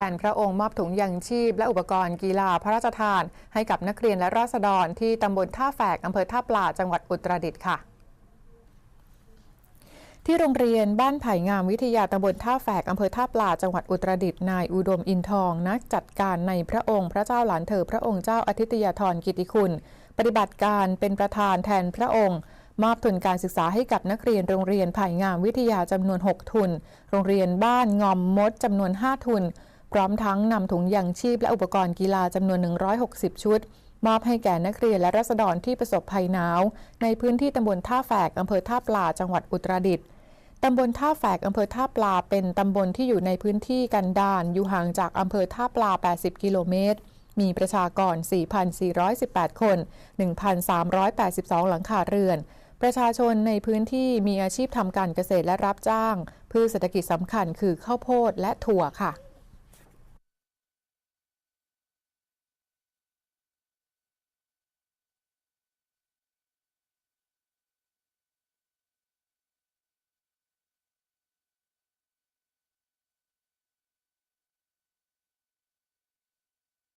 แทนพระองค์มอบถุงยังชีพและอุปกรณ์กีฬาพระราชทาน ให้กับนักเรียนและราษฎรที่ตำบลท่าแฝกอำเภอท่าปลาจังหวัดอุตรดิตถ์ค่ะ ที่โรงเรียนบ้านไผ่งามวิทยาตำบลท่าแฝกอำเภอท่าปลาจังหวัดอุตรดิตถ์นายอุดมอินทอง นักจัดการในพระองค์พระเจ้าหลานเธอพระองค์เจ้าอาทิตยาธรกิติคุณ ปฏิบัติการเป็นประธานแทนพระองค์มอบทุนการศึกษาให้กับนักเรียนโรงเรียนไผ่งามวิทยาจำนวน 6 ทุน โรงเรียนบ้านงอมมดจำนวน 5 ทุน พร้อมทั้งนำถุงยังชีพและอุปกรณ์กีฬาจำนวน 160 ชุด มอบให้แก่นักเรียนและรัษฎรที่ประสบภัยหนาว ในพื้นที่ตำบลท่าแฝกอำเภอท่าปลาจังหวัดอุตรดิตถ์ตำบลท่าแฝกอำเภอท่าปลาเป็นตำบลที่อยู่ในพื้นที่กันดารอยู่ห่างจากอำเภอท่าปลา 80 กิโลเมตร มีประชากร 4,418 คน 1,382 หลังคาเรือน ประชาชนในพื้นที่มีอาชีพทำการเกษตรและรับจ้างพืชเศรษฐกิจสำคัญคือข้าวโพดและถั่วค่ะ